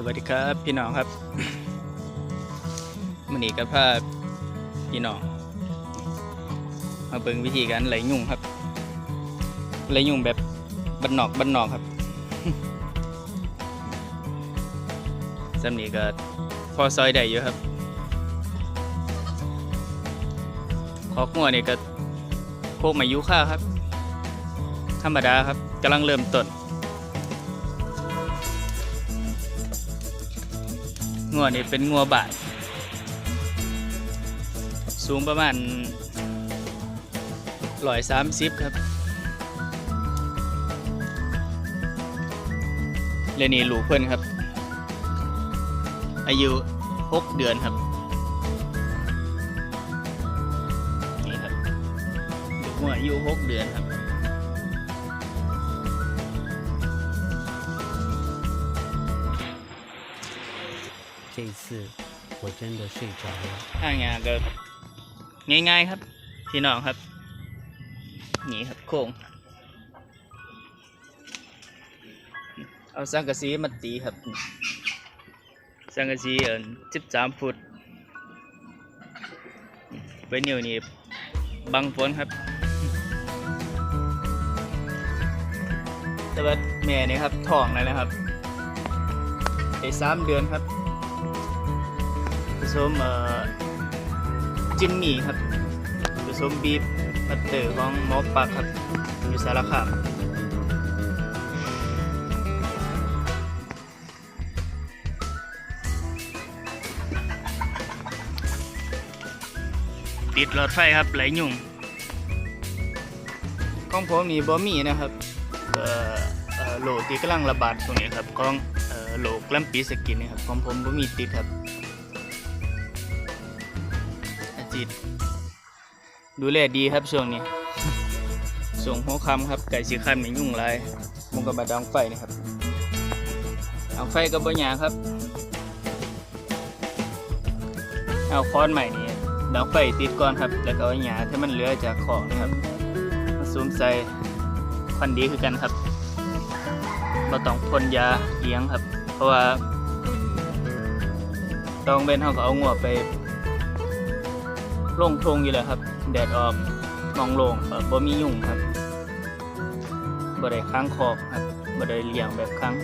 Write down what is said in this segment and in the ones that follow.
สวัสดีครับพี่น้องครับมันนี้ก็พาพี่น้องมาเบิ่งวิธีการไหลยุ่งครับไหลยุ่งแบบบันนอกบันนอกครับสำนีก็พอซอยได้อยู่ครับขอกงัวนี่ก็โคกมายุค่าครับ ธรรมดาครับกำลังเริ่มต้น งัวนี่เป็นงัวบาทสูงประมาณร้อยสามสิบครับ และนี่ลูกเพื่อนครับ อายุหกเดือนครับ นี่ครับลูกงัวอายุหกเดือนครับ 这一次我真的睡着了。 ทางงานก็ง่ายๆครับ พี่น้องครับ นี่ครับโค้งเอาสังกะสีมาตีครับ สังกะสีเอินสิบสามฟุตไว้นิ้วนี่บังฝนครับ แต่ว่าแม่นี่ครับท้องแล้วนะครับได้สามเดือนครับ ผ สมจิมมี่ครับผสมบีบัตเตอร์ของหมอปักครับอยู่สารคามติดหลอดไฟครับไหลยุ่งของผมนี่บ่มีนะครับเอ่อเอ่อโลที่กำลังระบาดตรงนี้ครับของเอ่อโลกลัมปีสกินนี่ครับของผมบ่มีติดครับิตดูแลดีครับช่วงนี้ ส่งหัวคำครับไก่สีคันไม่ยุ่งไรมันก็มาดังไฟนะครับดังไฟก็บ่ยาครับ เอาค้อนใหม่นี้ดังไฟติดก่อนครับ แล้วก็เอาหญ้าที่มันเหลือจากของนะครับมาซูมใส่ควันดีคือกันครับเราต้องพ่นยาเลี้ยงครับ เพราะว่าต้องเป็นเขาก็เอางัวไป โล่งโทงอยู่แล้วครับ แดดออกมองโล่งแบบบ่มียุ่งครับบ่ได้ค้างคอกครับบ่ได้เลี้ยงแบบค้าง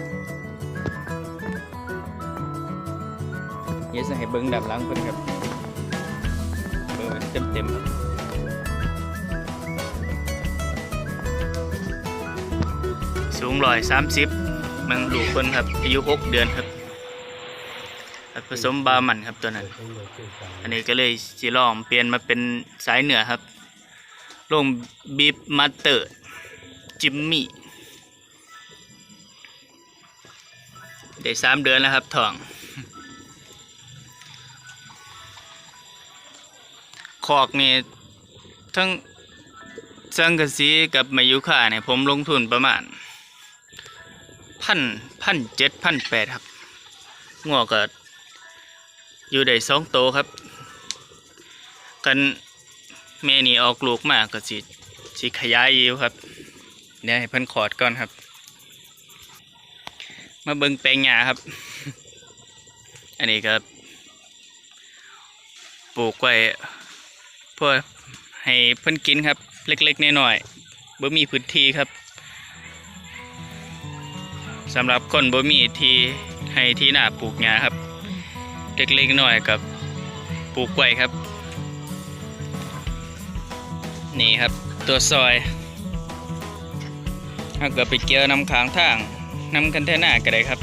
เดี๋ยวจะให้เบิ่งด้านหลังเพิ่นครับเบิ่งเต็มเต็มครับสูงร้อยสามสิบมันลูกเพิ่นครับอายุหกเดือนครับ ผสมบามันครับตัวนั้น อันนี้ก็เลยจีลองเปลี่ยนมาเป็นสายเหนือครับ ลงบีบมาเตอร์จิมมี่ได้สามเดือนแล้วครับทอง คอกนี่ทั้งสังกะสีกับมายุค่าเนี่ยผมลงทุนประมาณพันพันเจ็ดพันแปดครับงอกก็ อยู่ได้สองโตครับ กันแม่นี่ออกลูกมากก็สิสิขยายอยู่ครับเดี๋ยวให้เพิ่นขอดก่อนครับ มาเบิ่งแปลงหญ้าครับ อันนี้ก็ปลูกไว้เพื่อให้เพิ่นกินครับ เล็กๆน้อยๆบ่มีพื้นที่ครับสำหรับคนบ่มีที่ให้ที่หน้าปลูกหญ้าครับ เล็กๆหน่อยกับปลูกไว้ครับ นี่ครับตัวซอยถ้าเกิดไปเกี่ยวน้ำค้างทางน้ำคันเทน่าก็ได้ครับ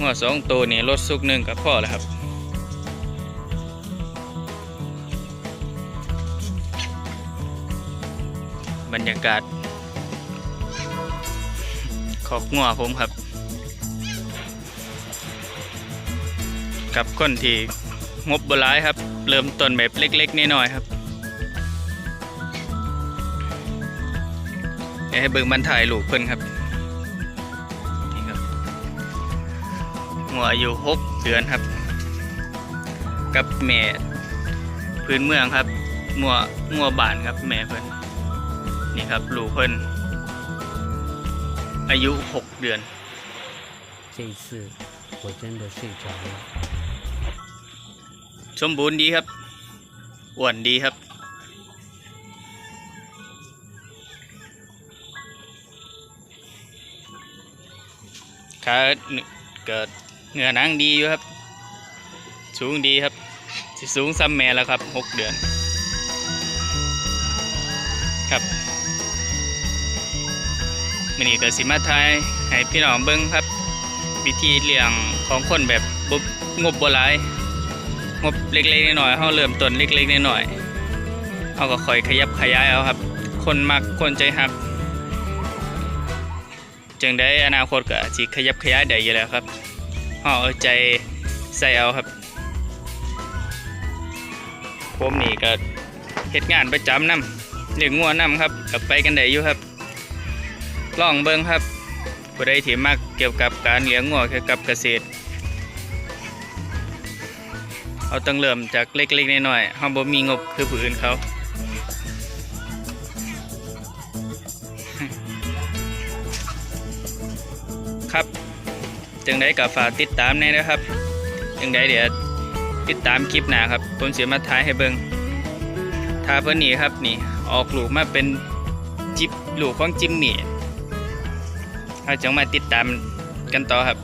งอสองตัวนี่รถซุกหนึ่งกับพ่อแล้วครับบรรยากาศขอกงัวผมครับ กับคนที่งบบหลายครับ เริ่มต้นแบบเล็กๆน้อยๆครับเดี๋ยวให้เบิ่งบรรทายลูกเพิ่นครับนี่ครับหัวอายุหกเดือนครับ กับแม่พื้นเมืองครับงัวงัวบานครับแม่เพิ่นนี่ครับลูกเพิ่นอายุหกเดือน 这一次我真的睡着了。 สมบูรณ์ดีครับอ้วนดีครับ ขาเกิดเหงื่อนังดีอยู่ครับ สูงดีครับ สูงซ้ำแม่แล้วครับหกเดือน ครับมินี่ก็สิมาไทยให้พี่น้องเบิ้งครับ วิธีเลี้ยงของคนแบบบบงบบ่หลาย งบเล็กๆน้อยๆเขาเริ่มต้นเล็กๆน้อยๆเขาก็ค่อยขยับขยายเอาครับ คนมักคนใจหักจึงได้อนาคตก็สิขยับขยายได้อยู่แล้วครับเขาเอาใจใส่เอาครับ ผมนี่ก็เฮ็ดงานประจำนำเลี้ยงงัวนำครับกับไปกันได้อยู่ครับลองเบิ่งครับผู้ใดที่มักเกี่ยวกับการเลี้ยงงัวเกี่ยวกับเกษตร เอาต้องเริ่มจากเล็กๆน้อยๆเฮาบ่มีงบคือผู้อื่นเขาครับจังไดก็ฝากติดตามแน่นะครับจังไดเดี๋ยวติดตามคลิปหน้าครับผมสิมาถ่ายให้เบิ่งถ้าเพิ่นนี่ครับนี่ออกลูกมาเป็นจิบลูกของจิมมี่เราจังมาติดตามกันต่อครับ